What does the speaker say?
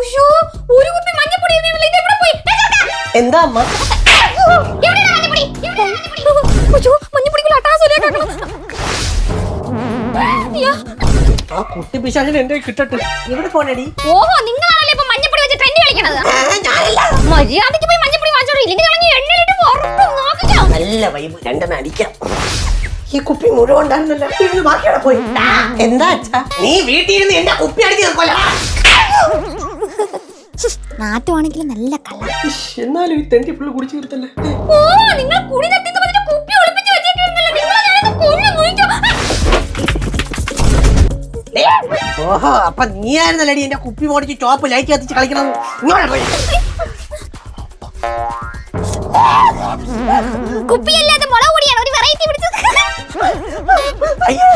അയ്യോ ഒരു കുപ്പി മഞ്ഞപ്പൊടി ഇരുന്നേന്നല്ലോ. ഇത് എവിടെ പോയി? ദേ ചെറുക്കാ. എന്താ അമ്മ? മഞ്ഞപ്പൊടി? മഞ്ഞപ്പൊടി? മഞ്ഞപ്പൊടിക്കുള്ള അയ്യോ. ആ കുട്ടി പിശാചിന് എന്റെ കിട്ടട്ടെ? പോണടി? ഓഹോ നിങ്ങളാണല്ലേ ഇപ്പൊ മഞ്ഞപ്പൊടി വെച്ച് ട്രെൻഡ് കളിക്കണത് മര്യാദയ്ക്ക് പോയി മഞ്ഞപ്പൊടി വാങ്ങിച്ചോളൂ. ഇല്ലെങ്കിൽ കളഞ്ഞ് എണ്ണയിലിട്ട് വറുത്ത് നോക്കിക്കോ. നല്ല വൈബ് രണ്ടെണ്ണം അടിക്കാം. ഈ കുപ്പി മുഴുവൻ ഉണ്ടായിരുന്നല്ലോ. ഇതിന് ബാക്കിയോടെ പോയി. എന്താ അച്ഛാ? നീ വീട്ടിൽ ഇരുന്ന് എന്റെ കുപ്പി അടിച്ച് നിർക്കോല നാട്ടുവാണെങ്കിലും നല്ല കള്ള. എന്നാലും ഈ തെണ്ടി ഫുള്ള് കുടിച്ചു തീർത്തല്ലേ? ഓ നിങ്ങൾ കുടി തട്ടിന്ന് പറഞ്ഞിട്ട് കുപ്പി ഒളിപ്പിച്ച് വെച്ചിട്ടുണ്ടല്ലോ നിങ്ങൾ ഓഹോ അപ്പൊ നീയായിരുന്നല്ലേടി എന്റെ കുപ്പി മോടിച്ച് ടോപ്പ് ലൈക്ക് കത്തിച്ച് കളിക്കണം ഇങ്ങോട്ട് പോയി. കുപ്പിയല്ലാതെ മുളക് പൊടിയാണ് ഒരു വെറൈറ്റി പിടിച്ചത്. അയ്യോ.